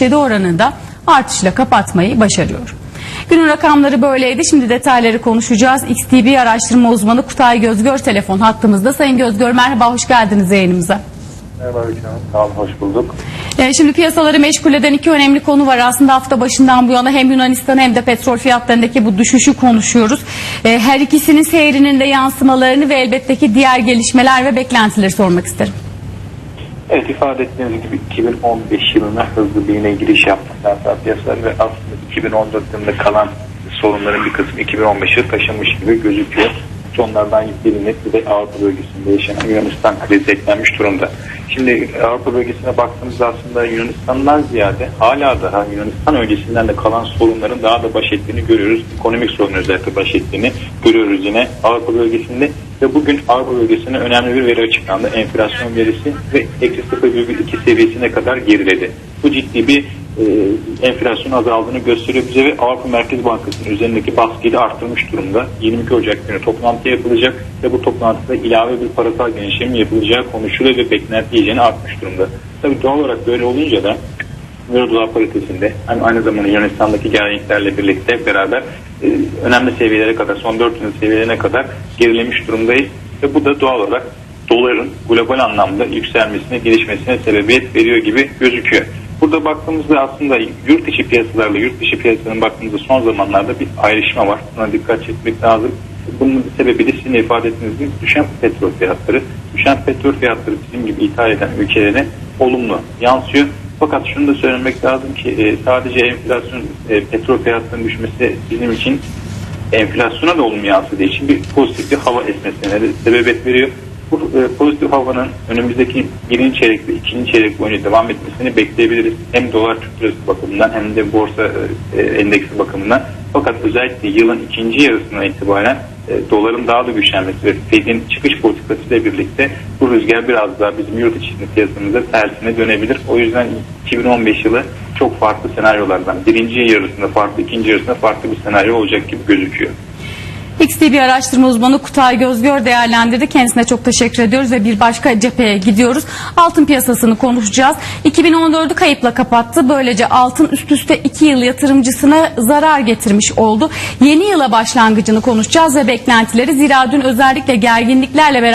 %67 oranında artışla kapatmayı başarıyor. Günün rakamları böyleydi. Şimdi detayları konuşacağız. XTB araştırma uzmanı Kutay Gözgör telefon hattımızda. Sayın Gözgör merhaba, hoş geldiniz yayınımıza. Merhaba Hocam. Sağ olun, hoş bulduk. Ee, Şimdi piyasaları meşgul eden iki önemli konu var. Aslında hafta başından bu yana hem Yunanistan hem de petrol fiyatlarındaki bu düşüşü konuşuyoruz. Ee, Her ikisinin seyrinin de yansımalarını ve elbette ki diğer gelişmeler ve beklentileri sormak isterim. Evet ifade ettiğiniz gibi 2015 yılına hızlı bir yine giriş yaptı finansal piyasalar ve aslında 2014 yılında kalan sorunların bir kısmı 2015'e taşınmış gibi gözüküyor. Onlardan birinin bir de Avrupa bölgesinde yaşanan Yunanistan krizi eklenmiş durumda. Şimdi Avrupa bölgesine baktığımızda aslında Yunanistan'dan ziyade hala daha Yunanistan öncesinden de kalan sorunların daha da baş ettiğini görüyoruz. Ekonomik sorun özellikle baş ettiğini görüyoruz yine Avrupa bölgesinde ve bugün Avrupa bölgesine önemli bir veri açıklandı. Enflasyon verisi ve eksi 0,2 seviyesine kadar geriledi. Bu ciddi bir e, enflasyon azaldığını gösteriyor bize ve Avrupa Merkez Bankası'nın üzerindeki baskıyı da arttırmış durumda. 22 Ocak günü toplantı yapılacak ve bu toplantıda ilave bir parasal genişleme yapılacağı konuşuluyor ve beklenti iyicene artmış durumda. Tabii doğal olarak böyle olunca da Dolar paritesinde hem aynı zamanda Yunanistan'daki gerginliklerle birlikte beraber e, önemli seviyelere kadar son 4 yıl seviyelerine kadar gerilemiş durumdayız ve bu da doğal olarak doların global anlamda yükselmesine, gelişmesine sebebiyet veriyor gibi gözüküyor. Burada baktığımızda aslında yurt içi piyasalarla yurt dışı piyasaların baktığımızda son zamanlarda bir ayrışma var. Buna dikkat çekmek lazım. Bunun sebebi de sizin ifade ettiğiniz gibi düşen petrol fiyatları. Düşen petrol fiyatları bizim gibi ithal eden ülkelere olumlu yansıyor. Fakat şunu da söylemek lazım ki e, sadece enflasyon, e, petrol fiyatlarının düşmesi bizim için enflasyona da olumlu yansıdığı için bir pozitif bir hava esmesine de sebebiyet veriyor. Bu e, pozitif havanın önümüzdeki birinci çeyrek ve ikinci çeyrek boyunca devam etmesini bekleyebiliriz. Hem dolar Türk lirası bakımından hem de borsa e, endeksi bakımından. Fakat özellikle yılın ikinci yarısından itibaren doların daha da güçlenmesi ve Fed'in çıkış politikası ile birlikte rüzgar biraz daha bizim yurt içi piyasamızda tersine dönebilir. O yüzden 2015 yılı çok farklı senaryolardan. Birinci yarısında farklı, ikinci yarısında farklı bir senaryo olacak gibi gözüküyor. XTB araştırma uzmanı Kutay Gözgör değerlendirdi. Kendisine çok teşekkür ediyoruz ve bir başka cepheye gidiyoruz. Altın piyasasını konuşacağız. 2014'ü kayıpla kapattı. Böylece altın üst üste 2 yıl yatırımcısına zarar getirmiş oldu. Yeni yıla başlangıcını konuşacağız ve beklentileri. Zira dün özellikle gerginliklerle beraber